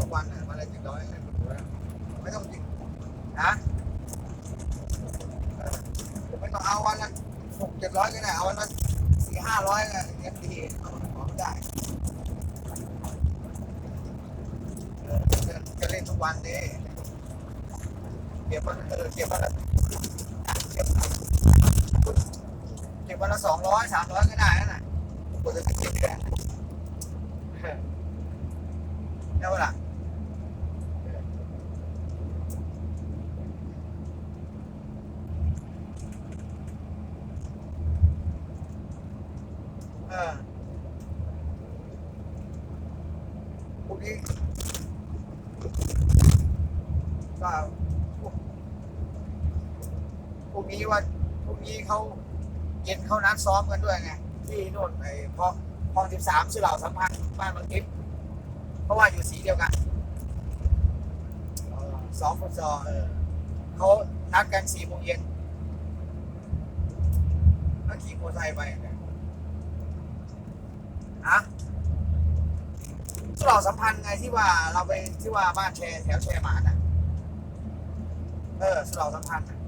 ทุกวันน่ะวันละเจ็ดร้อยไม่ต้องจริงนะไม่ต้องเอาวันละหกเจ็ดร้อยก็ได้เอาวันละสี่ห้าร้อยก็ยังดีเอาของได้เจะเล่นทุกวันดิเก็บวันเออเก็บวันละเก็บวันละสองร้อยสามร้อยก็ได้นั่นน่ะกว่าจะเจ็ดเดือนเออ ได้ปะล่ะเออพวกนี้ก็พวกนี้ว่าพวกนี้เขาเย็นเขานัดซ้อมกันด้วยไง ที่โน่นไอ้พอพอสิบสามชื่อเหล่าสัมพันธ์บ้านบางทิพย์ ราะว่าอยู่สีเดียวกันอสองฟุตซอลเขานัดกันสี่โมงเย็นแล้วขี่มอเตอร์ไซค์ไปเนี่ยฮะสุเหร่าสัมพันธ์ไงที่ว่าเราไปที่ว่าบ้านแชร์แถวแชร์หมาน่ะ เออสุเหร่าสัมพันธ์น่ะ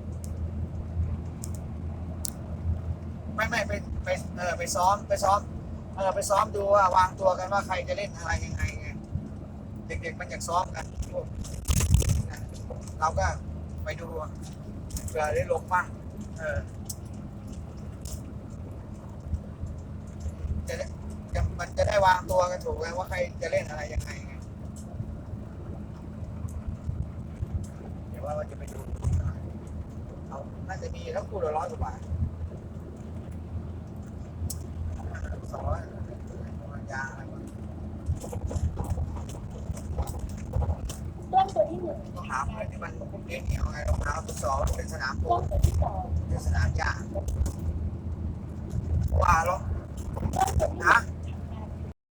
ไม่ไม่ไปไปเออไปซ้อมไปซ้อมเออไปซ้อมดูว่าวางตัวกันว่าใครจะเล่นอะไรยังไง เด็กๆมันอยากซ้อมกันพวกนะเราก็ไปดูเผื่อได้ลงบ้างเออจะได้จะมันจะได้วางตัวกันถูกไงว่าใครจะเล่นอะไรยังไงไงเดี๋ยวว่าเราจะไปดูเอาน่าจะมีทั้งคู่ละร้อยกว่าบาทสองร้อยยางอะไรวะ กล้องตัวที่ หนึ่งต้องหาอะไรที่มันเหนียวเหนียวไงรองเท้าฟุตซอลเป็นสนามกปูล้องนตัวที่สองเป็นสนามหญ้าว่าหรอฮะ